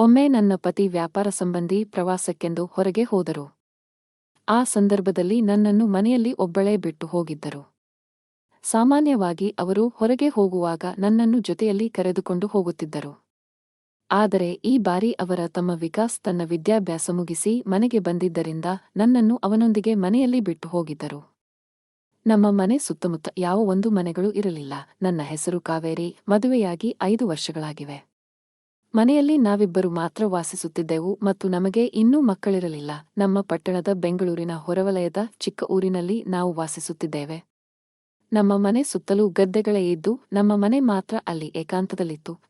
ಒಮ್ಮೆ ನನ್ನ ಪತಿ ವ್ಯಾಪಾರ ಸಂಬಂಧಿ ಪ್ರವಾಸಕ್ಕೆಂದು ಹೊರಗೆ ಹೋದರು. ಆ ಸಂದರ್ಭದಲ್ಲಿ ನನ್ನನ್ನು ಮನೆಯಲ್ಲಿ ಒಬ್ಬಳೇ ಬಿಟ್ಟು ಹೋಗಿದ್ದರು. ಸಾಮಾನ್ಯವಾಗಿ ಅವರು ಹೊರಗೆ ಹೋಗುವಾಗ ನನ್ನನ್ನು ಜೊತೆಯಲ್ಲಿ ಕರೆದುಕೊಂಡು ಹೋಗುತ್ತಿದ್ದರು. ಆದರೆ ಈ ಬಾರಿ ಅವರ ತಮ್ಮ ವಿಕಾಸ್ ತನ್ನ ವಿದ್ಯಾಭ್ಯಾಸ ಮುಗಿಸಿ ಮನೆಗೆ ಬಂದಿದ್ದರಿಂದ ನನ್ನನ್ನು ಅವನೊಂದಿಗೆ ಮನೆಯಲ್ಲಿ ಬಿಟ್ಟು ಹೋಗಿದ್ದರು. ನಮ್ಮ ಮನೆ ಸುತ್ತಮುತ್ತ ಯಾವ ಒಂದು ಮನೆಗಳು ಇರಲಿಲ್ಲ. ನನ್ನ ಹೆಸರು ಕಾವೇರಿ, ಮದುವೆಯಾಗಿ ಐದು ವರ್ಷಗಳಾಗಿವೆ. ಮನೆಯಲ್ಲಿ ನಾವಿಬ್ಬರು ಮಾತ್ರ ವಾಸಿಸುತ್ತಿದ್ದೆವು ಮತ್ತು ನಮಗೆ ಇನ್ನೂ ಮಕ್ಕಳಿರಲಿಲ್ಲ. ನಮ್ಮ ಪಟ್ಟಣದ ಬೆಂಗಳೂರಿನ ಹೊರವಲಯದ ಚಿಕ್ಕ ಊರಿನಲ್ಲಿ ನಾವು ವಾಸಿಸುತ್ತಿದ್ದೇವೆ. ನಮ್ಮ ಮನೆ ಸುತ್ತಲೂ ಗದ್ದೆಗಳೇ ಇದ್ದು, ನಮ್ಮ ಮನೆ ಮಾತ್ರ ಅಲ್ಲಿ ಏಕಾಂತದಲ್ಲಿತ್ತು.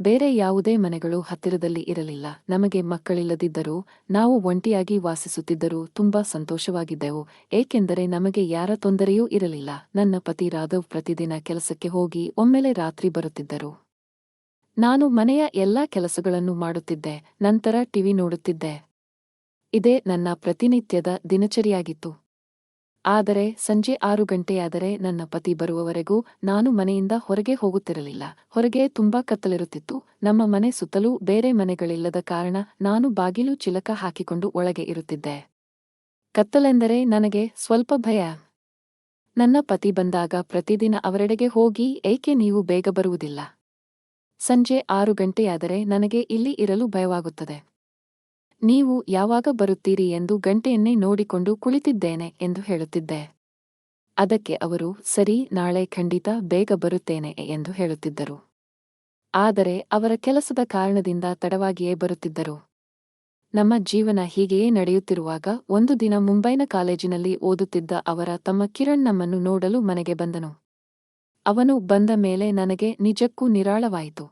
ಬೇರೆ ಯಾವುದೇ ಮನೆಗಳು ಹತ್ತಿರದಲ್ಲಿ ಇರಲಿಲ್ಲ. ನಮಗೆ ಮಕ್ಕಳಿಲ್ಲದಿದ್ದರೂ, ನಾವು ಒಂಟಿಯಾಗಿ ವಾಸಿಸುತ್ತಿದ್ದರೂ ತುಂಬಾ ಸಂತೋಷವಾಗಿದ್ದೆವು. ಏಕೆಂದರೆ ನಮಗೆ ಯಾರ ತೊಂದರೆಯೂ ಇರಲಿಲ್ಲ. ನನ್ನ ಪತಿ ರಾಧವ್ ಪ್ರತಿದಿನ ಕೆಲಸಕ್ಕೆ ಹೋಗಿ ಒಮ್ಮೆಲೆ ರಾತ್ರಿ ಬರುತ್ತಿದ್ದರು. ನಾನು ಮನೆಯ ಎಲ್ಲಾ ಕೆಲಸಗಳನ್ನು ಮಾಡುತ್ತಿದ್ದೆ, ನಂತರ ಟಿವಿ ನೋಡುತ್ತಿದ್ದೆ. ಇದೇ ನನ್ನ ಪ್ರತಿನಿತ್ಯದ ದಿನಚರಿಯಾಗಿತ್ತು. ಆದರೆ ಸಂಜೆ ಆರು ಗಂಟೆಯಾದರೆ ನನ್ನ ಪತಿ ಬರುವವರೆಗೂ ನಾನು ಮನೆಯಿಂದ ಹೊರಗೆ ಹೋಗುತ್ತಿರಲಿಲ್ಲ. ಹೊರಗೆ ತುಂಬಾ ಕತ್ತಲಿರುತ್ತಿತ್ತು. ನಮ್ಮ ಮನೆ ಸುತ್ತಲೂ ಬೇರೆ ಮನೆಗಳಿಲ್ಲದ ಕಾರಣ ನಾನು ಬಾಗಿಲು ಚಿಲಕ ಹಾಕಿಕೊಂಡು ಒಳಗೆ ಇರುತ್ತಿದ್ದೆ. ಕತ್ತಲೆಂದರೆ ನನಗೆ ಸ್ವಲ್ಪ ಭಯ. ನನ್ನ ಪತಿ ಬಂದಾಗ ಪ್ರತಿದಿನ ಅವರೆಡೆಗೆ ಹೋಗಿ, ಏಕೆ ನೀವು ಬೇಗ ಬರುವುದಿಲ್ಲ? ಸಂಜೆ ಆರು ಗಂಟೆಯಾದರೆ ನನಗೆ ಇಲ್ಲಿ ಇರಲು ಭಯವಾಗುತ್ತದೆ. ನೀವು ಯಾವಾಗ ಬರುತ್ತೀರಿ ಎಂದು ಗಂಟೆಯನ್ನೇ ನೋಡಿಕೊಂಡು ಕುಳಿತಿದ್ದೇನೆ ಎಂದು ಹೇಳುತ್ತಿದ್ದೆ. ಅದಕ್ಕೆ ಅವರು, ಸರಿ, ನಾಳೆ ಖಂಡಿತ ಬೇಗ ಬರುತ್ತೇನೆ ಎಂದು ಹೇಳುತ್ತಿದ್ದರು. ಆದರೆ ಅವರ ಕೆಲಸದ ಕಾರಣದಿಂದ ತಡವಾಗಿಯೇ ಬರುತ್ತಿದ್ದರು. ನಮ್ಮ ಜೀವನ ಹೀಗೆಯೇ ನಡೆಯುತ್ತಿರುವಾಗ ಒಂದು ದಿನ ಮುಂಬೈನ ಕಾಲೇಜಿನಲ್ಲಿ ಓದುತ್ತಿದ್ದ ಅವರ ತಮ್ಮ ಕಿರಣ್ ನಮ್ಮನ್ನು ನೋಡಲು ಮನೆಗೆ ಬಂದನು. ಅವನು ಬಂದ ಮೇಲೆ ನನಗೆ ನಿಜಕ್ಕೂ ನಿರಾಳವಾಯಿತು.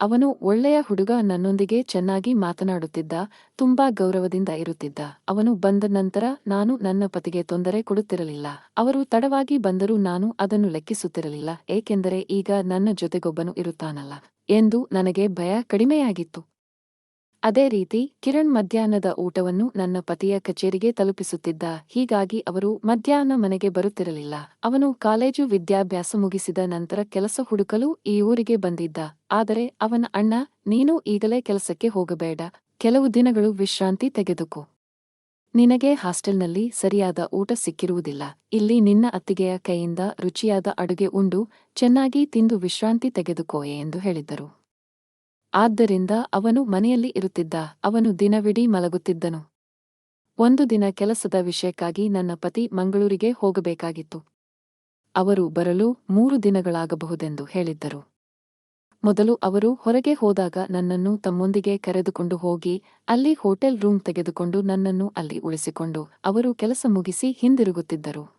ಅವನು ಒಳ್ಳೆಯ ಹುಡುಗ ನನ್ನೊಂದಿಗೆ ಚೆನ್ನಾಗಿ ಮಾತನಾಡುತ್ತಿದ್ದ, ತುಂಬಾ ಗೌರವದಿಂದ ಇರುತ್ತಿದ್ದ. ಅವನು ಬಂದ ನಂತರ ನಾನು ನನ್ನ ಪತಿಗೆ ತೊಂದರೆ ಕೊಡುತ್ತಿರಲಿಲ್ಲ. ಅವರು ತಡವಾಗಿ ಬಂದರೂ ನಾನು ಅದನ್ನು ಲೆಕ್ಕಿಸುತ್ತಿರಲಿಲ್ಲ, ಏಕೆಂದರೆ ಈಗ ನನ್ನ ಜೊತೆಗೊಬ್ಬನು ಇರುತ್ತಾನಲ್ಲ ಎಂದು ನನಗೆ ಭಯ ಕಡಿಮೆಯಾಗಿತ್ತು. ಅದೇ ರೀತಿ ಕಿರಣ್ ಮಧ್ಯಾಹ್ನದ ಊಟವನ್ನು ನನ್ನ ಪತಿಯ ಕಚೇರಿಗೆ ತಲುಪಿಸುತ್ತಿದ್ದ. ಹೀಗಾಗಿ ಅವರು ಮಧ್ಯಾಹ್ನ ಮನೆಗೆ ಬರುತ್ತಿರಲಿಲ್ಲ. ಅವನು ಕಾಲೇಜು ವಿದ್ಯಾಭ್ಯಾಸ ಮುಗಿಸಿದ ನಂತರ ಕೆಲಸ ಹುಡುಕಲು ಈ ಊರಿಗೆ ಬಂದಿದ್ದ. ಆದರೆ ಅವನ ಅಣ್ಣ, ನೀನು ಈಗಲೇ ಕೆಲಸಕ್ಕೆ ಹೋಗಬೇಡ. ಕೆಲವು ದಿನಗಳು ವಿಶ್ರಾಂತಿ ತೆಗೆದುಕೋ. ನಿನಗೆ ಹಾಸ್ಟೆಲ್ನಲ್ಲಿ ಸರಿಯಾದ ಊಟ ಸಿಕ್ಕಿರುವುದಿಲ್ಲ. ಇಲ್ಲಿ ನಿನ್ನ ಅತ್ತಿಗೆಯ ಕೈಯಿಂದ ರುಚಿಯಾದ ಅಡುಗೆ ಉಂಡು, ಚೆನ್ನಾಗಿ ತಿಂದು ವಿಶ್ರಾಂತಿ ತೆಗೆದುಕೋಯೆ ಎಂದು ಹೇಳಿದ್ದರು. ಆದ್ದರಿಂದ ಅವನು ಮನೆಯಲ್ಲಿ ಇರುತ್ತಿದ್ದ, ಅವನು ದಿನವಿಡೀ ಮಲಗುತ್ತಿದ್ದನು. ಒಂದು ದಿನ ಕೆಲಸದ ವಿಷಯಕ್ಕಾಗಿ ನನ್ನ ಪತಿ ಮಂಗಳೂರಿಗೆ ಹೋಗಬೇಕಾಗಿತ್ತು. ಅವರು ಬರಲು ಮೂರು ದಿನಗಳಾಗಬಹುದೆಂದು ಹೇಳಿದ್ದರು. ಮೊದಲು ಅವರು ಹೊರಗೆ ಹೋದಾಗ ನನ್ನನ್ನು ತಮ್ಮೊಂದಿಗೆ ಕರೆದುಕೊಂಡು ಹೋಗಿ, ಅಲ್ಲಿ ಹೋಟೆಲ್ ರೂಮ್ ತೆಗೆದುಕೊಂಡು ನನ್ನನ್ನು ಅಲ್ಲಿ ಉಳಿಸಿಕೊಂಡು ಅವರು ಕೆಲಸ ಮುಗಿಸಿ ಹಿಂದಿರುಗುತ್ತಿದ್ದರು.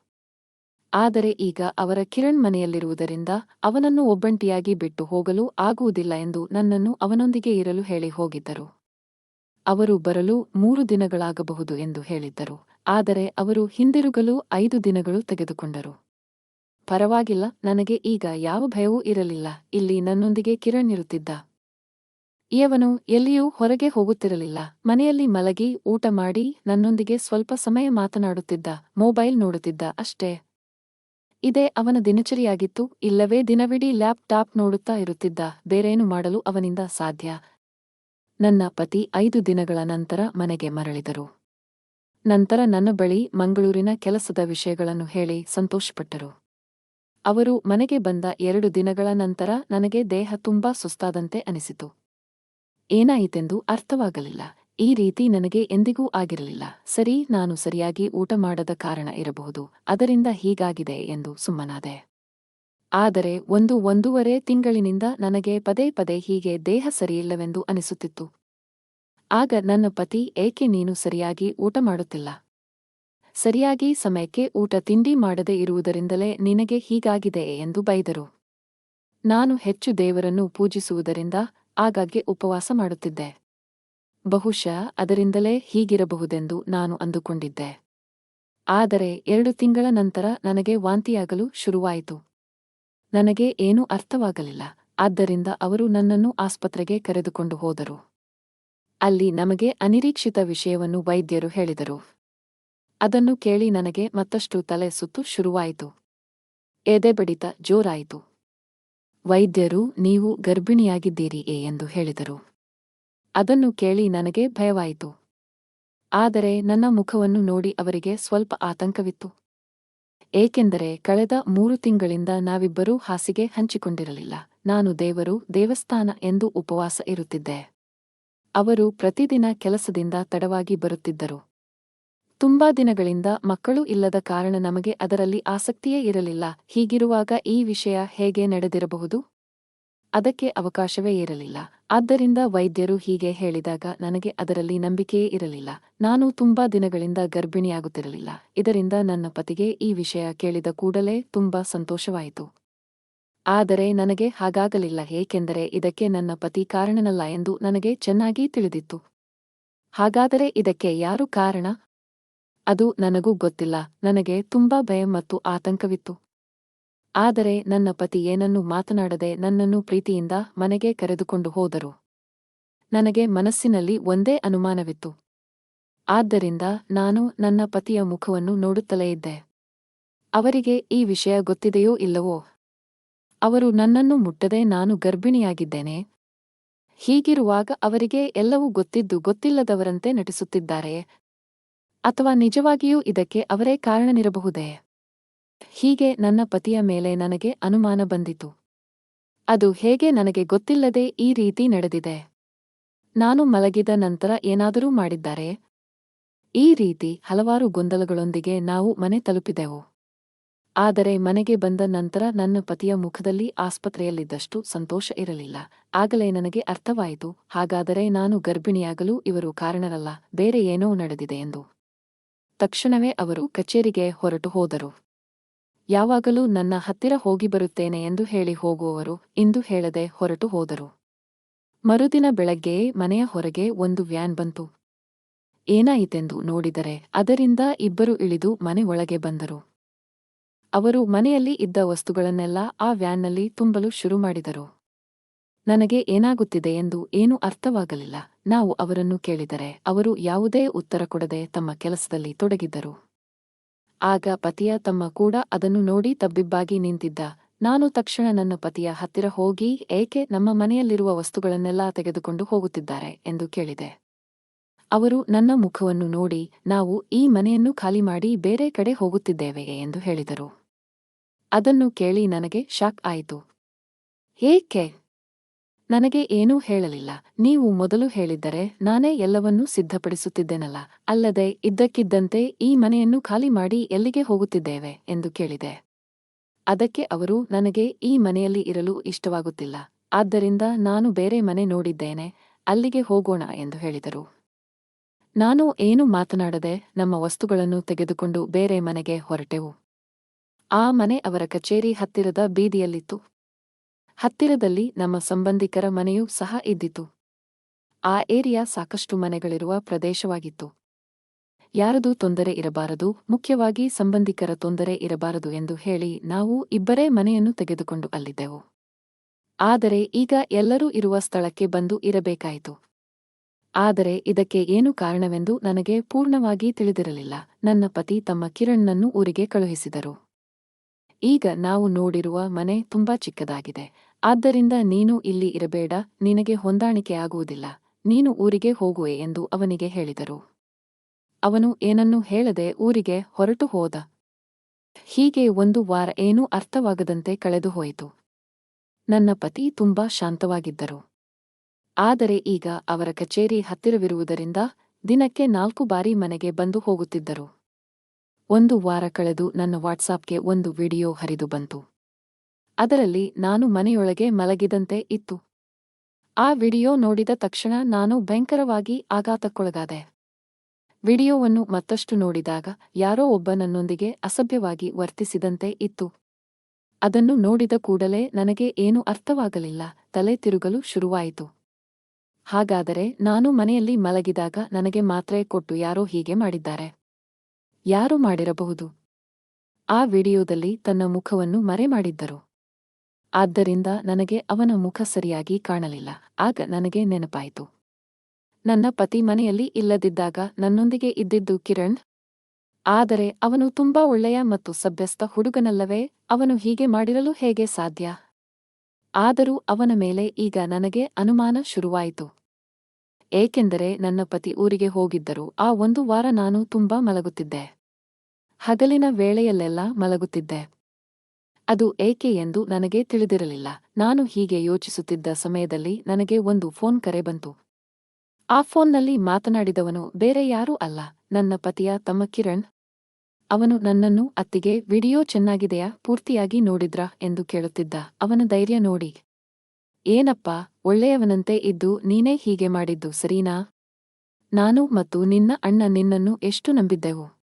ಆದರೆ ಈಗ ಅವರ ಕಿರಣ್ ಮನೆಯಲ್ಲಿರುವುದರಿಂದ ಅವನನ್ನು ಒಬ್ಬಂಟಿಯಾಗಿ ಬಿಟ್ಟು ಹೋಗಲು ಆಗುವುದಿಲ್ಲ ಎಂದು ನನ್ನನ್ನು ಅವನೊಂದಿಗೆ ಇರಲು ಹೇಳಿ ಹೋಗಿದ್ದರು. ಅವರು ಬರಲು ಮೂರು ದಿನಗಳಾಗಬಹುದು ಎಂದು ಹೇಳಿದ್ದರು, ಆದರೆ ಅವರು ಹಿಂದಿರುಗಲು ಐದು ದಿನಗಳು ತೆಗೆದುಕೊಂಡರು. ಪರವಾಗಿಲ್ಲ, ನನಗೆ ಈಗ ಯಾವ ಭಯವೂ ಇರಲಿಲ್ಲ, ಇಲ್ಲಿ ನನ್ನೊಂದಿಗೆ ಕಿರಣ್ ಇರುತ್ತಿದ್ದ. ಇವನು ಎಲ್ಲಿಯೂ ಹೊರಗೆ ಹೋಗುತ್ತಿರಲಿಲ್ಲ, ಮನೆಯಲ್ಲಿ ಮಲಗಿ ಊಟ ಮಾಡಿ ನನ್ನೊಂದಿಗೆ ಸ್ವಲ್ಪ ಸಮಯ ಮಾತನಾಡುತ್ತಿದ್ದ, ಮೊಬೈಲ್ ನೋಡುತ್ತಿದ್ದ ಅಷ್ಟೇ. ಇದೇ ಅವನ ದಿನಚರಿಯಾಗಿತ್ತು, ಇಲ್ಲವೇ ದಿನವಿಡೀ ಲ್ಯಾಪ್ಟಾಪ್ ನೋಡುತ್ತಾ ಇರುತ್ತಿದ್ದ, ಬೇರೇನು ಮಾಡಲು ಅವನಿಂದ ಸಾಧ್ಯ? ನನ್ನ ಪತಿ ಐದು ದಿನಗಳ ನಂತರ ಮನೆಗೆ ಮರಳಿದರು. ನಂತರ ನನ್ನ ಬಳಿ ಮಂಗಳೂರಿನ ಕೆಲಸದ ವಿಷಯಗಳನ್ನು ಹೇಳಿ ಸಂತೋಷಪಟ್ಟರು. ಅವರು ಮನೆಗೆ ಬಂದ ಎರಡು ದಿನಗಳ ನಂತರ ನನಗೆ ದೇಹ ತುಂಬಾ ಸುಸ್ತಾದಂತೆ ಅನಿಸಿತು. ಏನಾಯಿತೆಂದು ಅರ್ಥವಾಗಲಿಲ್ಲ. ಈ ರೀತಿ ನನಗೆ ಎಂದಿಗೂ ಆಗಿರಲಿಲ್ಲ. ಸರಿ, ನಾನು ಸರಿಯಾಗಿ ಊಟ ಮಾಡದ ಕಾರಣ ಇರಬಹುದು. ಅದರಿಂದ ಹೀಗಾಗಿದೆ ಎಂದು ಸುಮ್ಮನಾದೆ. ಆದರೆ ಒಂದು ಒಂದೂವರೆ ತಿಂಗಳಿನಿಂದ ನನಗೆ ಪದೇ ಪದೇ ಹೀಗೆ ದೇಹ ಸರಿಯಿಲ್ಲವೆಂದು ಅನಿಸುತ್ತಿತ್ತು. ಆಗ ನನ್ನ ಪತಿ, ಏಕೆ ನೀನು ಸರಿಯಾಗಿ ಊಟ ಮಾಡುತ್ತಿಲ್ಲ? ಸರಿಯಾಗಿ ಸಮಯಕ್ಕೆ ಊಟ ತಿಂಡಿ ಮಾಡದೇ ಇರುವುದರಿಂದಲೇ ನಿನಗೆ ಹೀಗಾಗಿದೆ ಎಂದು ಬೈದರು. ನಾನು ಹೆಚ್ಚು ದೇವರನ್ನು ಪೂಜಿಸುವುದರಿಂದ ಆಗಾಗ್ಗೆ ಉಪವಾಸ ಮಾಡುತ್ತಿದ್ದೆ. ಬಹುಶಃ ಅದರಿಂದಲೇ ಹೀಗಿರಬಹುದೆಂದು ನಾನು ಅಂದುಕೊಂಡಿದ್ದೆ. ಆದರೆ ಎರಡು ತಿಂಗಳ ನಂತರ ನನಗೆ ವಾಂತಿಯಾಗಲು ಶುರುವಾಯಿತು. ನನಗೆ ಏನೂ ಅರ್ಥವಾಗಲಿಲ್ಲ. ಆದ್ದರಿಂದ ಅವರು ನನ್ನನ್ನು ಆಸ್ಪತ್ರೆಗೆ ಕರೆದುಕೊಂಡು ಹೋದರು. ಅಲ್ಲಿ ನಮಗೆ ಅನಿರೀಕ್ಷಿತ ವಿಷಯವನ್ನು ವೈದ್ಯರು ಹೇಳಿದರು. ಅದನ್ನು ಕೇಳಿ ನನಗೆ ಮತ್ತಷ್ಟು ತಲೆ ಸುತ್ತು ಶುರುವಾಯಿತು. ಎದೆ ಬಡಿತ ಜೋರಾಯಿತು. ವೈದ್ಯರು, ನೀವು ಗರ್ಭಿಣಿಯಾಗಿದ್ದೀರಿ ಎಂದು ಹೇಳಿದರು. ಅದನ್ನು ಕೇಳಿ ನನಗೆ ಭಯವಾಯಿತು. ಆದರೆ ನನ್ನ ಮುಖವನ್ನು ನೋಡಿ ಅವರಿಗೆ ಸ್ವಲ್ಪ ಆತಂಕವಿತ್ತು. ಏಕೆಂದರೆ ಕಳೆದ ಮೂರು ತಿಂಗಳಿಂದ ನಾವಿಬ್ಬರೂ ಹಾಸಿಗೆ ಹಂಚಿಕೊಂಡಿರಲಿಲ್ಲ. ನಾನು ದೇವರು, ದೇವಸ್ಥಾನ ಎಂದು ಉಪವಾಸ ಇರುತ್ತಿದ್ದೆ. ಅವರು ಪ್ರತಿದಿನ ಕೆಲಸದಿಂದ ತಡವಾಗಿ ಬರುತ್ತಿದ್ದರು. ತುಂಬಾ ದಿನಗಳಿಂದ ಮಕ್ಕಳು ಇಲ್ಲದ ಕಾರಣ ನಮಗೆ ಅದರಲ್ಲಿ ಆಸಕ್ತಿಯೇ ಇರಲಿಲ್ಲ. ಹೀಗಿರುವಾಗ ಈ ವಿಷಯ ಹೇಗೆ ನಡೆದಿರಬಹುದು? ಅದಕ್ಕೆ ಅವಕಾಶವೇ ಇರಲಿಲ್ಲ. ಆದ್ದರಿಂದ ವೈದ್ಯರು ಹೀಗೆ ಹೇಳಿದಾಗ ನನಗೆ ಅದರಲ್ಲಿ ನಂಬಿಕೆಯೇ ಇರಲಿಲ್ಲ. ನಾನು ತುಂಬಾ ದಿನಗಳಿಂದ ಗರ್ಭಿಣಿಯಾಗುತ್ತಿರಲಿಲ್ಲ. ಇದರಿಂದ ನನ್ನ ಪತಿಗೆ ಈ ವಿಷಯ ಕೇಳಿದ ಕೂಡಲೇ ತುಂಬಾ ಸಂತೋಷವಾಯಿತು. ಆದರೆ ನನಗೆ ಹಾಗಾಗಲಿಲ್ಲ, ಏಕೆಂದರೆ ಇದಕ್ಕೆ ನನ್ನ ಪತಿ ಕಾರಣನಲ್ಲ ಎಂದು ನನಗೆ ಚೆನ್ನಾಗಿ ತಿಳಿದಿತ್ತು. ಹಾಗಾದರೆ ಇದಕ್ಕೆ ಯಾರು ಕಾರಣ? ಅದು ನನಗೂ ಗೊತ್ತಿಲ್ಲ. ನನಗೆ ತುಂಬಾ ಭಯ ಮತ್ತು ಆತಂಕವಿತ್ತು. ಆದರೆ ನನ್ನ ಪತಿ ಏನನ್ನೂ ಮಾತನಾಡದೆ ನನ್ನನ್ನು ಪ್ರೀತಿಯಿಂದ ಮನೆಗೆ ಕರೆದುಕೊಂಡು ಹೋದರು. ನನಗೆ ಮನಸ್ಸಿನಲ್ಲಿ ಒಂದೇ ಅನುಮಾನವಿತ್ತು. ಆದ್ದರಿಂದ ನಾನು ನನ್ನ ಪತಿಯ ಮುಖವನ್ನು ನೋಡುತ್ತಲೇ ಇದ್ದೆ. ಅವರಿಗೆ ಈ ವಿಷಯ ಗೊತ್ತಿದೆಯೋ ಇಲ್ಲವೋ? ಅವರು ನನ್ನನ್ನು ಮುಟ್ಟದೆ ನಾನು ಗರ್ಭಿಣಿಯಾಗಿದ್ದೇನೆ. ಹೀಗಿರುವಾಗ ಅವರಿಗೆ ಎಲ್ಲವೂ ಗೊತ್ತಿದ್ದು ಗೊತ್ತಿಲ್ಲದವರಂತೆ ನಟಿಸುತ್ತಿದ್ದಾರೆಯೇ ಅಥವಾ ನಿಜವಾಗಿಯೂ ಇದಕ್ಕೆ ಅವರೇ ಕಾರಣನಿರಬಹುದೇ? ಹೀಗೆ ನನ್ನ ಪತಿಯ ಮೇಲೆ ನನಗೆ ಅನುಮಾನ ಬಂದಿತು. ಅದು ಹೇಗೆ ನನಗೆ ಗೊತ್ತಿಲ್ಲದೆ ಈ ರೀತಿ ನಡೆದಿದೆ? ನಾನು ಮಲಗಿದ ನಂತರ ಏನಾದರೂ ಮಾಡಿದ್ದಾರೆ? ಈ ರೀತಿ ಹಲವಾರು ಗೊಂದಲಗಳೊಂದಿಗೆ ನಾವು ಮನೆ ತಲುಪಿದೆವು. ಆದರೆ ಮನೆಗೆ ಬಂದ ನಂತರ ನನ್ನ ಪತಿಯ ಮುಖದಲ್ಲಿ ಆಸ್ಪತ್ರೆಯಲ್ಲಿದ್ದಷ್ಟು ಸಂತೋಷ ಇರಲಿಲ್ಲ. ಆಗಲೇ ನನಗೆ ಅರ್ಥವಾಯಿತು, ಹಾಗಾದರೆ ನಾನು ಗರ್ಭಿಣಿಯಾಗಲು ಇವರು ಕಾರಣರಲ್ಲ, ಬೇರೆ ಏನೋ ನಡೆದಿದೆ ಎಂದು. ತಕ್ಷಣವೇ ಅವರು ಕಚೇರಿಗೆ ಹೊರಟು ಹೋದರು. ಯಾವಾಗಲೂ ನನ್ನ ಹತ್ತಿರ ಹೋಗಿ ಬರುತ್ತೇನೆ ಎಂದು ಹೇಳಿ ಹೋಗುವವರು ಇಂದು ಹೇಳದೆ ಹೊರಟು ಹೋದರು. ಮರುದಿನ ಬೆಳಗ್ಗೆಯೇ ಮನೆಯ ಹೊರಗೆ ಒಂದು ವ್ಯಾನ್ ಬಂತು. ಏನಾಯಿತೆಂದು ನೋಡಿದರೆ ಅದರಿಂದ ಇಬ್ಬರು ಇಳಿದು ಮನೆ ಒಳಗೆ ಬಂದರು. ಅವರು ಮನೆಯಲ್ಲಿ ಇದ್ದ ವಸ್ತುಗಳನ್ನೆಲ್ಲ ಆ ವ್ಯಾನ್ನಲ್ಲಿ ತುಂಬಲು ಶುರು ಮಾಡಿದರು. ನನಗೆ ಏನಾಗುತ್ತಿದೆ ಎಂದು ಏನೂ ಅರ್ಥವಾಗಲಿಲ್ಲ. ನಾವು ಅವರನ್ನು ಕೇಳಿದರೆ ಅವರು ಯಾವುದೇ ಉತ್ತರ ಕೊಡದೆ ತಮ್ಮ ಕೆಲಸದಲ್ಲಿ ತೊಡಗಿದ್ದರು. ಆಗ ಪತಿಯ ತಮ್ಮ ಕೂಡ ಅದನ್ನು ನೋಡಿ ತಬ್ಬಿಬ್ಬಾಗಿ ನಿಂತಿದ್ದ. ನಾನು ತಕ್ಷಣ ನನ್ನ ಪತಿಯ ಹತ್ತಿರ ಹೋಗಿ, ಏಕೆ ನಮ್ಮ ಮನೆಯಲ್ಲಿರುವ ವಸ್ತುಗಳನ್ನೆಲ್ಲ ತೆಗೆದುಕೊಂಡು ಹೋಗುತ್ತಿದ್ದಾರೆ? ಎಂದು ಕೇಳಿದೆ. ಅವರು ನನ್ನ ಮುಖವನ್ನು ನೋಡಿ, ನಾವು ಈ ಮನೆಯನ್ನು ಖಾಲಿ ಮಾಡಿ ಬೇರೆ ಕಡೆ ಹೋಗುತ್ತಿದ್ದೇವೆ ಎಂದು ಹೇಳಿದರು. ಅದನ್ನು ಕೇಳಿ ನನಗೆ ಶಾಕ್ ಆಯಿತು. ಏಕೆ? ನನಗೆ ಏನೂ ಹೇಳಲಿಲ್ಲ. ನೀವು ಮೊದಲು ಹೇಳಿದ್ದರೆ ನಾನೇ ಎಲ್ಲವನ್ನೂ ಸಿದ್ಧಪಡಿಸುತ್ತಿದ್ದೇನಲ್ಲ. ಅಲ್ಲದೆ ಇದ್ದಕ್ಕಿದ್ದಂತೆ ಈ ಮನೆಯನ್ನು ಖಾಲಿ ಮಾಡಿ ಎಲ್ಲಿಗೆ ಹೋಗುತ್ತಿದ್ದೇವೆ ಎಂದು ಕೇಳಿದೆ. ಅದಕ್ಕೆ ಅವರು, ನನಗೆ ಈ ಮನೆಯಲ್ಲಿ ಇರಲು ಇಷ್ಟವಾಗುತ್ತಿಲ್ಲ. ಆದ್ದರಿಂದ ನಾನು ಬೇರೆ ಮನೆ ನೋಡಿದ್ದೇನೆ, ಅಲ್ಲಿಗೆ ಹೋಗೋಣ ಎಂದು ಹೇಳಿದರು. ನಾನು ಏನು ಮಾತನಾಡದೆ ನಮ್ಮ ವಸ್ತುಗಳನ್ನು ತೆಗೆದುಕೊಂಡು ಬೇರೆ ಮನೆಗೆ ಹೊರಟೆವು. ಆ ಮನೆ ಅವರ ಕಚೇರಿ ಹತ್ತಿರದ ಬೀದಿಯಲ್ಲಿತ್ತು. ಹತ್ತಿರದಲ್ಲಿ ನಮ್ಮ ಸಂಬಂಧಿಕರ ಮನೆಯೂ ಸಹ ಇದ್ದಿತು. ಆ ಏರಿಯಾ ಸಾಕಷ್ಟು ಮನೆಗಳಿರುವ ಪ್ರದೇಶವಾಗಿತ್ತು. ಯಾರದೂ ತೊಂದರೆ ಇರಬಾರದು, ಮುಖ್ಯವಾಗಿ ಸಂಬಂಧಿಕರ ತೊಂದರೆ ಇರಬಾರದು ಎಂದು ಹೇಳಿ ನಾವು ಇಬ್ಬರೇ ಮನೆಯನ್ನು ತೆಗೆದುಕೊಂಡು ಅಲ್ಲಿದ್ದೆವು. ಆದರೆ ಈಗ ಎಲ್ಲರೂ ಇರುವ ಸ್ಥಳಕ್ಕೆ ಬಂದು ಇರಬೇಕಾಯಿತು. ಆದರೆ ಇದಕ್ಕೆ ಏನು ಕಾರಣವೆಂದು ನನಗೆ ಪೂರ್ಣವಾಗಿ ತಿಳಿದಿರಲಿಲ್ಲ. ನನ್ನ ಪತಿ ತಮ್ಮ ಕಿರಣ್ಣನ್ನು ಊರಿಗೆ ಕಳುಹಿಸಿದರು. ಈಗ ನಾವು ನೋಡಿರುವ ಮನೆ ತುಂಬಾ ಚಿಕ್ಕದಾಗಿದೆ. ಆದ್ದರಿಂದ ನೀನು ಇಲ್ಲಿ ಇರಬೇಡ, ನಿನಗೆ ಹೊಂದಾಣಿಕೆಯಾಗುವುದಿಲ್ಲ ನೀನು ಊರಿಗೆ ಹೋಗುವೆ ಎಂದು ಅವನಿಗೆ ಹೇಳಿದರು. ಅವನು ಏನನ್ನೂ ಹೇಳದೆ ಊರಿಗೆ ಹೊರಟು ಹೋದ. ಹೀಗೆ ಒಂದು ವಾರ ಏನೂ ಅರ್ಥವಾಗದಂತೆ ಕಳೆದು ಹೋಯಿತು. ನನ್ನ ಪತಿ ತುಂಬಾ ಶಾಂತವಾಗಿದ್ದರು. ಆದರೆ ಈಗ ಅವರ ಕಚೇರಿ ಹತ್ತಿರವಿರುವುದರಿಂದ ದಿನಕ್ಕೆ ನಾಲ್ಕು ಬಾರಿ ಮನೆಗೆ ಬಂದು ಹೋಗುತ್ತಿದ್ದರು. ಒಂದು ವಾರ ಕಳೆದು ನನ್ನ ವಾಟ್ಸಾಪ್ಗೆ ಒಂದು ವಿಡಿಯೋ ಹರಿದು ಬಂತು. ಅದರಲ್ಲಿ ನಾನು ಮನೆಯೊಳಗೆ ಮಲಗಿದಂತೆ ಇತ್ತು. ಆ ವಿಡಿಯೋ ನೋಡಿದ ತಕ್ಷಣ ನಾನು ಭಯಂಕರವಾಗಿ ಆಘಾತಕ್ಕೊಳಗಾದೆ. ವಿಡಿಯೋವನ್ನು ಮತ್ತಷ್ಟು ನೋಡಿದಾಗ ಯಾರೋ ಒಬ್ಬ ನನ್ನೊಂದಿಗೆ ಅಸಭ್ಯವಾಗಿ ವರ್ತಿಸಿದಂತೆ ಇತ್ತು. ಅದನ್ನು ನೋಡಿದ ಕೂಡಲೇ ನನಗೆ ಏನೂ ಅರ್ಥವಾಗಲಿಲ್ಲ, ತಲೆ ತಿರುಗಲು ಶುರುವಾಯಿತು. ಹಾಗಾದರೆ ನಾನು ಮನೆಯಲ್ಲಿ ಮಲಗಿದಾಗ ನನಗೆ ಮಾತ್ರೆ ಕೊಟ್ಟು ಯಾರೋ ಹೀಗೆ ಮಾಡಿದ್ದಾರೆ. ಯಾರು ಮಾಡಿರಬಹುದು? ಆ ವಿಡಿಯೋದಲ್ಲಿ ತನ್ನ ಮುಖವನ್ನು ಮರೆ ಮಾಡಿದ್ದರು ಆದ್ದರಿಂದ ನನಗೆ ಅವನ ಮುಖ ಸರಿಯಾಗಿ ಕಾಣಲಿಲ್ಲ. ಆಗ ನನಗೆ ನೆನಪಾಯಿತು. ನನ್ನ ಪತಿ ಮನೆಯಲ್ಲಿ ಇಲ್ಲದಿದ್ದಾಗ ನನ್ನೊಂದಿಗೆ ಇದ್ದಿದ್ದು ಕಿರಣ್? ಆದರೆ ಅವನು ತುಂಬಾ ಒಳ್ಳೆಯ ಮತ್ತು ಸಭ್ಯಸ್ಥ ಹುಡುಗನಲ್ಲವೇ? ಅವನು ಹೀಗೆ ಮಾಡಿರಲು ಹೇಗೆ ಸಾಧ್ಯ? ಆದರೂ ಅವನ ಮೇಲೆ ಈಗ ನನಗೆ ಅನುಮಾನ ಶುರುವಾಯಿತು. ಏಕೆಂದರೆ ನನ್ನ ಪತಿ ಊರಿಗೆ ಹೋಗಿದ್ದರು. ಆ ಒಂದು ವಾರ ನಾನು ತುಂಬಾ ಮಲಗುತ್ತಿದ್ದೆ. ಹಗಲಿನ ವೇಳೆಯಲ್ಲೆಲ್ಲ ಮಲಗುತ್ತಿದ್ದೆ. ಅದು ಏಕೆ ಎಂದು ನನಗೆ ತಿಳಿದಿರಲಿಲ್ಲ. ನಾನು ಹೀಗೆ ಯೋಚಿಸುತ್ತಿದ್ದ ಸಮಯದಲ್ಲಿ ನನಗೆ ಒಂದು ಫೋನ್ ಕರೆ ಬಂತು. ಆ ಫೋನ್ನಲ್ಲಿ ಮಾತನಾಡಿದವನು ಬೇರೆ ಯಾರೂ ಅಲ್ಲ. ನನ್ನ ಪತಿಯ ತಮ್ಮ ಕಿರಣ್. ಅವನು ನನ್ನನ್ನು ಅತ್ತಿಗೆ, ವಿಡಿಯೋ ಚೆನ್ನಾಗಿದೆಯಾ? ಪೂರ್ತಿಯಾಗಿ ನೋಡಿದ್ರಾ? ಎಂದು ಕೇಳುತ್ತಿದ್ದ. ಅವನ ಧೈರ್ಯ ನೋಡಿ. ಏನಪ್ಪಾ, ಒಳ್ಳೆಯವನಂತೆ ಇದ್ದು ನೀನೇ ಹೀಗೆ ಮಾಡಿದ್ದು, ಸರೀನಾ? ನಾನು ಮತ್ತು ನಿನ್ನ ಅಣ್ಣ ನಿನ್ನನ್ನು ಎಷ್ಟು ನಂಬಿದ್ದೆವು?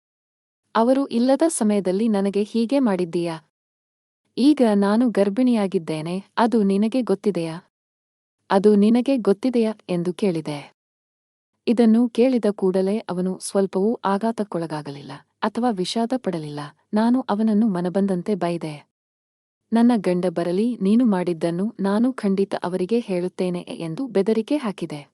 ಅವರು ಇಲ್ಲದ ಸಮಯದಲ್ಲಿ ನನಗೆ ಹೀಗೆ ಮಾಡಿದ್ದೀಯಾ? ಈಗ ನಾನು ಗರ್ಭಿಣಿಯಾಗಿದ್ದೇನೆ, ಅದು ನಿನಗೆ ಗೊತ್ತಿದೆಯಾ? ಅದು ನಿನಗೆ ಗೊತ್ತಿದೆಯಾ ಎಂದು ಕೇಳಿದೆ. ಇದನ್ನು ಕೇಳಿದ ಕೂಡಲೇ ಅವನು ಸ್ವಲ್ಪವೂ ಆಘಾತಕ್ಕೊಳಗಾಗಲಿಲ್ಲ ಅಥವಾ ವಿಷಾದ ಪಡಲಿಲ್ಲ ನಾನು ಅವನನ್ನು ಮನಬಂದಂತೆ ಬೈದೆ. ನನ್ನ ಗಂಡ ಬರಲಿ, ನೀನು ಮಾಡಿದ್ದನ್ನು ನಾನು ಖಂಡಿತ ಅವರಿಗೆ ಹೇಳುತ್ತೇನೆ ಎಂದು ಬೆದರಿಕೆ ಹಾಕಿದೆ.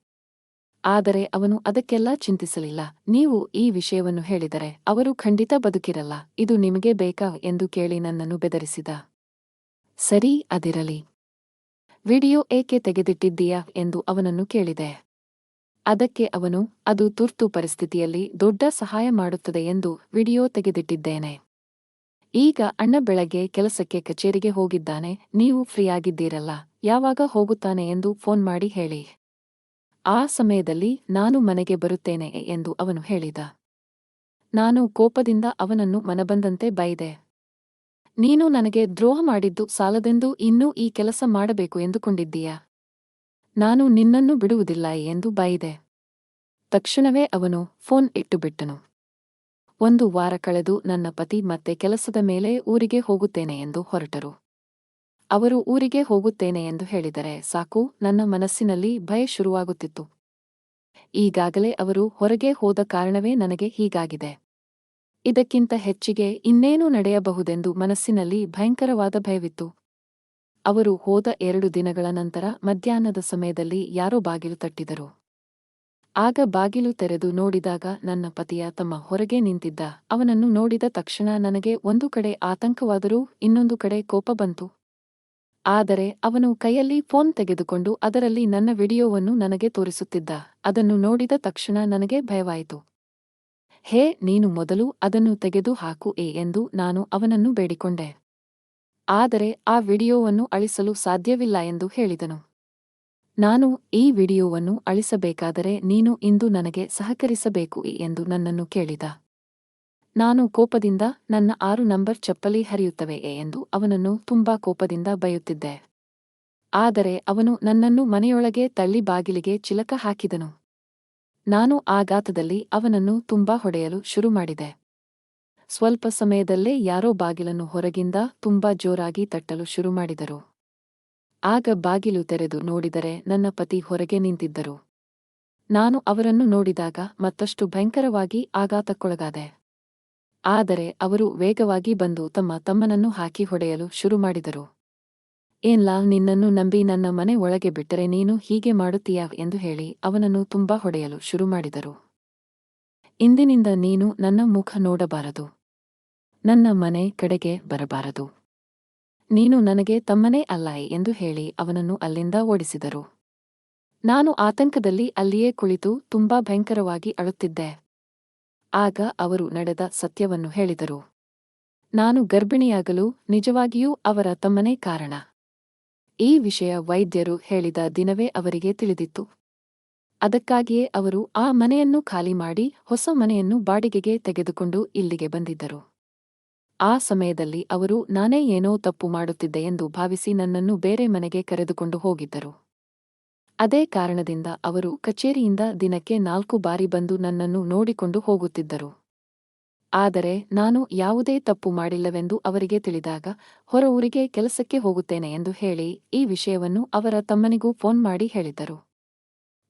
ಆದರೆ ಅವನು ಅದಕ್ಕೆಲ್ಲ ಚಿಂತಿಸಲಿಲ್ಲ. ನೀವು ಈ ವಿಷಯವನ್ನು ಹೇಳಿದರೆ ಅವರು ಖಂಡಿತ ಬದುಕಿರಲ್ಲ. ಇದು ನಿಮಗೆ ಬೇಕಾ ಎಂದು ಕೇಳಿ ನನ್ನನ್ನು ಬೆದರಿಸಿದ. ಸರಿ, ಅದಿರಲಿ. ವಿಡಿಯೋ ಏಕೆ ತೆಗೆದಿಟ್ಟಿದ್ದೀಯಾ ಎಂದು ಅವನನ್ನು ಕೇಳಿದೆ. ಅದಕ್ಕೆ ಅವನು, ಅದು ತುರ್ತು ಪರಿಸ್ಥಿತಿಯಲ್ಲಿ ದೊಡ್ಡ ಸಹಾಯ ಮಾಡುತ್ತದೆ ಎಂದು ವಿಡಿಯೋ ತೆಗೆದಿಟ್ಟಿದ್ದೇನೆ. ಈಗ ಅಣ್ಣ ಬೆಳಗ್ಗೆ ಕೆಲಸಕ್ಕೆ ಕಚೇರಿಗೆ ಹೋಗಿದ್ದಾನೆ. ನೀವು ಫ್ರೀಯಾಗಿದ್ದೀರಲ್ಲ. ಯಾವಾಗ ಹೋಗುತ್ತಾನೆ ಎಂದು ಫೋನ್ ಮಾಡಿ ಹೇಳಿ. ಆ ಸಮಯದಲ್ಲಿ ನಾನು ಮನೆಗೆ ಬರುತ್ತೇನೆ ಎಂದು ಅವನು ಹೇಳಿದ. ನಾನು ಕೋಪದಿಂದ ಅವನನ್ನು ಮನಬಂದಂತೆ ಬೈದೆ. ನೀನು ನನಗೆ ದ್ರೋಹ ಮಾಡಿದ್ದು ಸಾಲದೆಂದು ಇನ್ನೂ ಈ ಕೆಲಸ ಮಾಡಬೇಕು ಎಂದುಕೊಂಡಿದ್ದೀಯಾ? ನಾನು ನಿನ್ನನ್ನು ಬಿಡುವುದಿಲ್ಲ ಎಂದು ಬೈದೆ. ತಕ್ಷಣವೇ ಅವನು ಫೋನ್ ಇಟ್ಟುಬಿಟ್ಟನು. ಒಂದು ವಾರ ಕಳೆದು ನನ್ನ ಪತಿ ಮತ್ತೆ ಕೆಲಸದ ಮೇಲೆ ಊರಿಗೆ ಹೋಗುತ್ತೇನೆ ಎಂದು ಹೊರಟರು. ಅವರು ಊರಿಗೆ ಹೋಗುತ್ತೇನೆ ಎಂದು ಹೇಳಿದರೆ ಸಾಕು, ನನ್ನ ಮನಸ್ಸಿನಲ್ಲಿ ಭಯ ಶುರುವಾಗುತ್ತಿತ್ತು. ಈಗಾಗಲೇ ಅವರು ಹೊರಗೆ ಹೋದ ಕಾರಣವೇ ನನಗೆ ಹೀಗಾಗಿದೆ. ಇದಕ್ಕಿಂತ ಹೆಚ್ಚಿಗೆ ಇನ್ನೇನು ನಡೆಯಬಹುದೆಂದು ಮನಸ್ಸಿನಲ್ಲಿ ಭಯಂಕರವಾದ ಭಯವಿತ್ತು. ಅವರು ಹೋದ ಎರಡು ದಿನಗಳ ನಂತರ ಮಧ್ಯಾಹ್ನದ ಸಮಯದಲ್ಲಿ ಯಾರೋ ಬಾಗಿಲು ತಟ್ಟಿದರು. ಆಗ ಬಾಗಿಲು ತೆರೆದು ನೋಡಿದಾಗ ನನ್ನ ಪತಿಯ ತಮ್ಮ ಹೊರಗೆ ನಿಂತಿದ್ದ. ಅವನನ್ನು ನೋಡಿದ ತಕ್ಷಣ ನನಗೆ ಒಂದು ಕಡೆ ಆತಂಕವಾದರೂ ಇನ್ನೊಂದು ಕಡೆ ಕೋಪ ಬಂತು. ಆದರೆ ಅವನು ಕೈಯಲ್ಲಿ ಫೋನ್ ತೆಗೆದುಕೊಂಡು ಅದರಲ್ಲಿ ನನ್ನ ವಿಡಿಯೋವನ್ನು ನನಗೆ ತೋರಿಸುತ್ತಿದ್ದ. ಅದನ್ನು ನೋಡಿದ ತಕ್ಷಣ ನನಗೆ ಭಯವಾಯಿತು. ಹೇ, ನೀನು ಮೊದಲು ಅದನ್ನು ತೆಗೆದು ಹಾಕು ಎ ಎಂದು ನಾನು ಅವನನ್ನು ಬೇಡಿಕೊಂಡೆ. ಆದರೆ ಆ ವಿಡಿಯೋವನ್ನು ಅಳಿಸಲು ಸಾಧ್ಯವಿಲ್ಲ ಎಂದು ಹೇಳಿದನು. ನಾನು ಈ ವಿಡಿಯೋವನ್ನು ಅಳಿಸಬೇಕಾದರೆ ನೀನು ಇಂದು ನನಗೆ ಸಹಕರಿಸಬೇಕು ಎಂದು ನನ್ನನ್ನು ಕೇಳಿದ. ನಾನು ಕೋಪದಿಂದ ನನ್ನ ಆರು ನಂಬರ್ ಚಪ್ಪಲಿ ಹರಿಯುತ್ತವೆಯೇ ಎಂದು ಅವನನ್ನು ತುಂಬಾ ಕೋಪದಿಂದ ಬಯುತ್ತಿದ್ದೆ. ಆದರೆ ಅವನು ನನ್ನನ್ನು ಮನೆಯೊಳಗೆ ತಳ್ಳಿ ಬಾಗಿಲಿಗೆ ಚಿಲಕ ಹಾಕಿದನು. ನಾನು ಆಘಾತದಲ್ಲಿ ಅವನನ್ನು ತುಂಬಾ ಹೊಡೆಯಲು ಶುರು ಮಾಡಿದೆ. ಸ್ವಲ್ಪ ಸಮಯದಲ್ಲೇ ಯಾರೋ ಬಾಗಿಲನ್ನು ಹೊರಗಿಂದ ತುಂಬಾ ಜೋರಾಗಿ ತಟ್ಟಲು ಶುರು ಮಾಡಿದರು. ಆಗ ಬಾಗಿಲು ತೆರೆದು ನೋಡಿದರೆ ನನ್ನ ಪತಿ ಹೊರಗೆ ನಿಂತಿದ್ದರು. ನಾನು ಅವರನ್ನು ನೋಡಿದಾಗ ಮತ್ತಷ್ಟು ಭಯಂಕರವಾಗಿ ಆಘಾತಕ್ಕೊಳಗಾದೆ. ಆದರೆ ಅವರು ವೇಗವಾಗಿ ಬಂದು ತಮ್ಮ ತಮ್ಮನನ್ನು ಹಾಕಿ ಹೊಡೆಯಲು ಶುರು ಮಾಡಿದರು. ಏನ್ಲಾ ನಿನ್ನನ್ನು ನಂಬಿ ನನ್ನ ಮನೆ ಒಳಗೆ ಬಿಟ್ಟರೆ ನೀನು ಹೀಗೆ ಮಾಡುತ್ತೀಯಾ ಎಂದು ಹೇಳಿ ಅವನನ್ನು ತುಂಬಾ ಹೊಡೆಯಲು ಶುರು ಮಾಡಿದರು. ಇಂದಿನಿಂದ ನೀನು ನನ್ನ ಮುಖ ನೋಡಬಾರದು. ನನ್ನ ಮನೆ ಕಡೆಗೆ ಬರಬಾರದು. ನೀನು ನನಗೆ ತಮ್ಮನೇ ಅಲ್ಲಾಯ್ ಎಂದು ಹೇಳಿ ಅವನನ್ನು ಅಲ್ಲಿಂದ ಓಡಿಸಿದರು. ನಾನು ಆತಂಕದಲ್ಲಿ ಅಲ್ಲಿಯೇ ಕುಳಿತು ತುಂಬಾ ಭಯಂಕರವಾಗಿ ಅಳುತ್ತಿದ್ದೆ. ಆಗ ಅವರು ನಡೆದ ಸತ್ಯವನ್ನು ಹೇಳಿದರು. ನಾನು ಗರ್ಭಿಣಿಯಾಗಲು ನಿಜವಾಗಿಯೂ ಅವರ ತಮ್ಮನೇ ಕಾರಣ. ಈ ವಿಷಯ ವೈದ್ಯರು ಹೇಳಿದ ದಿನವೇ ಅವರಿಗೆ ತಿಳಿದಿತ್ತು. ಅದಕ್ಕಾಗಿಯೇ ಅವರು ಆ ಮನೆಯನ್ನು ಖಾಲಿ ಮಾಡಿ ಹೊಸ ಮನೆಯನ್ನು ಬಾಡಿಗೆಗೆ ತೆಗೆದುಕೊಂಡು ಇಲ್ಲಿಗೆ ಬಂದಿದ್ದರು. ಆ ಸಮಯದಲ್ಲಿ ಅವರು, ನಾನೇ ಏನೋ ತಪ್ಪು ಮಾಡುತ್ತಿದ್ದೆ ಎಂದು ಭಾವಿಸಿ ನನ್ನನ್ನು ಬೇರೆ ಮನೆಗೆ ಕರೆದುಕೊಂಡು ಹೋಗಿದ್ದರು. ಅದೇ ಕಾರಣದಿಂದ ಅವರು ಕಚೇರಿಯಿಂದ ದಿನಕ್ಕೆ ನಾಲ್ಕು ಬಾರಿ ಬಂದು ನನ್ನನ್ನು ನೋಡಿಕೊಂಡು ಹೋಗುತ್ತಿದ್ದರು. ಆದರೆ ನಾನು ಯಾವುದೇ ತಪ್ಪು ಮಾಡಿಲ್ಲವೆಂದು ಅವರಿಗೆ ತಿಳಿದಾಗ, ಹೊರ ಊರಿಗೆ ಕೆಲಸಕ್ಕೆ ಹೋಗುತ್ತೇನೆ ಎಂದು ಹೇಳಿ ಈ ವಿಷಯವನ್ನು ಅವರ ತಮ್ಮನಿಗೂ ಫೋನ್ ಮಾಡಿ ಹೇಳಿದ್ದರು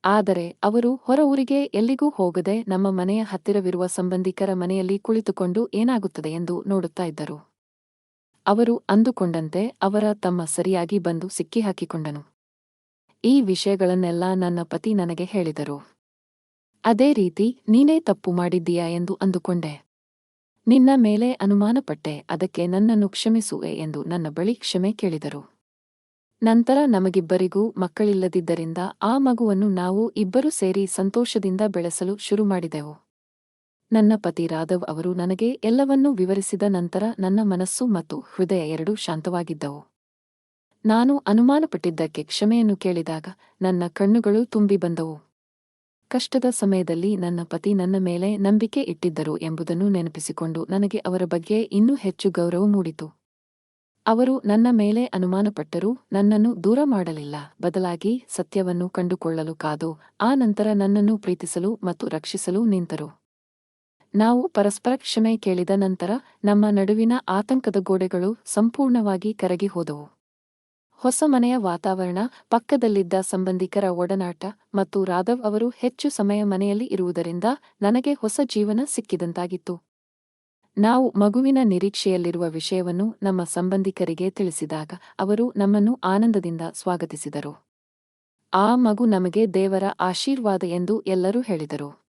ಆದರೆ ಅವರು ಹೊರ ಊರಿಗೆ ಎಲ್ಲಿಗೂ ಹೋಗದೆ ನಮ್ಮ ಮನೆಯ ಹತ್ತಿರವಿರುವ ಸಂಬಂಧಿಕರ ಮನೆಯಲ್ಲಿ ಕುಳಿತುಕೊಂಡು ಏನಾಗುತ್ತದೆ ಎಂದು ನೋಡುತ್ತಾ ಇದ್ದರು. ಅವರು ಅಂದುಕೊಂಡಂತೆ ಅವರ ತಮ್ಮ ಸರಿಯಾಗಿ ಬಂದು ಸಿಕ್ಕಿಹಾಕಿಕೊಂಡನು. ಈ ವಿಷಯಗಳನ್ನೆಲ್ಲ ನನ್ನ ಪತಿ ನನಗೆ ಹೇಳಿದರು. ಅದೇ ರೀತಿ ನೀನೇ ತಪ್ಪು ಮಾಡಿದ್ದೀಯಾ ಎಂದು ಅಂದುಕೊಂಡೆ. ನಿನ್ನ ಮೇಲೆ ಅನುಮಾನಪಟ್ಟೆ, ಅದಕ್ಕೆ ನನ್ನನ್ನು ಕ್ಷಮಿಸುವೆ ಎಂದು ನನ್ನ ಬಳಿ ಕ್ಷಮೆ ಕೇಳಿದರು. ನಂತರ ನಮಗಿಬ್ಬರಿಗೂ ಮಕ್ಕಳಿಲ್ಲದಿದ್ದರಿಂದ ಆ ಮಗುವನ್ನು ನಾವು ಇಬ್ಬರು ಸೇರಿ ಸಂತೋಷದಿಂದ ಬೆಳೆಸಲು ಶುರು ಮಾಡಿದೆವು. ನನ್ನ ಪತಿ ರಾಧವ್ ಅವರು ನನಗೆ ಎಲ್ಲವನ್ನೂ ವಿವರಿಸಿದ ನಂತರ ನನ್ನ ಮನಸ್ಸು ಮತ್ತು ಹೃದಯ ಎರಡೂ ಶಾಂತವಾಗಿದ್ದವು. ನಾನು ಅನುಮಾನಪಟ್ಟಿದ್ದಕ್ಕೆ ಕ್ಷಮೆಯನ್ನು ಕೇಳಿದಾಗ ನನ್ನ ಕಣ್ಣುಗಳು ತುಂಬಿ ಬಂದವು. ಕಷ್ಟದ ಸಮಯದಲ್ಲಿ ನನ್ನ ಪತಿ ನನ್ನ ಮೇಲೆ ನಂಬಿಕೆ ಇಟ್ಟಿದ್ದರು ಎಂಬುದನ್ನು ನೆನಪಿಸಿಕೊಂಡು ನನಗೆ ಅವರ ಬಗ್ಗೆ ಇನ್ನೂ ಹೆಚ್ಚು ಗೌರವ ಮೂಡಿತು. ಅವರು ನನ್ನ ಮೇಲೆ ಅನುಮಾನಪಟ್ಟರೂ ನನ್ನನ್ನು ದೂರ ಮಾಡಲಿಲ್ಲ. ಬದಲಾಗಿ ಸತ್ಯವನ್ನು ಕಂಡುಕೊಳ್ಳಲು ಕಾದು, ಆ ನಂತರ ನನ್ನನ್ನು ಪ್ರೀತಿಸಲು ಮತ್ತು ರಕ್ಷಿಸಲು ನಿಂತರು. ನಾವು ಪರಸ್ಪರ ಕ್ಷಮೆ ಕೇಳಿದ ನಂತರ ನಮ್ಮ ನಡುವಿನ ಆತಂಕದ ಗೋಡೆಗಳು ಸಂಪೂರ್ಣವಾಗಿ ಕರಗಿ ಹೋದವು. ಹೊಸ ಮನೆಯ ವಾತಾವರಣ, ಪಕ್ಕದಲ್ಲಿದ್ದ ಸಂಬಂಧಿಕರ ಒಡನಾಟ ಮತ್ತು ರಾಧವ್ ಅವರು ಹೆಚ್ಚು ಸಮಯ ಮನೆಯಲ್ಲಿ ಇರುವುದರಿಂದ ನನಗೆ ಹೊಸ ಜೀವನ ಸಿಕ್ಕಿದಂತಾಗಿತ್ತು. ನಾವು ಮಗುವಿನ ನಿರೀಕ್ಷೆಯಲ್ಲಿರುವ ವಿಷಯವನ್ನು ನಮ್ಮ ಸಂಬಂಧಿಕರಿಗೆ ತಿಳಿಸಿದಾಗ ಅವರು ನಮ್ಮನ್ನು ಆನಂದದಿಂದ ಸ್ವಾಗತಿಸಿದರು. ಆ ಮಗು ನಮಗೆ ದೇವರ ಆಶೀರ್ವಾದ ಎಂದು ಎಲ್ಲರೂ ಹೇಳಿದರು.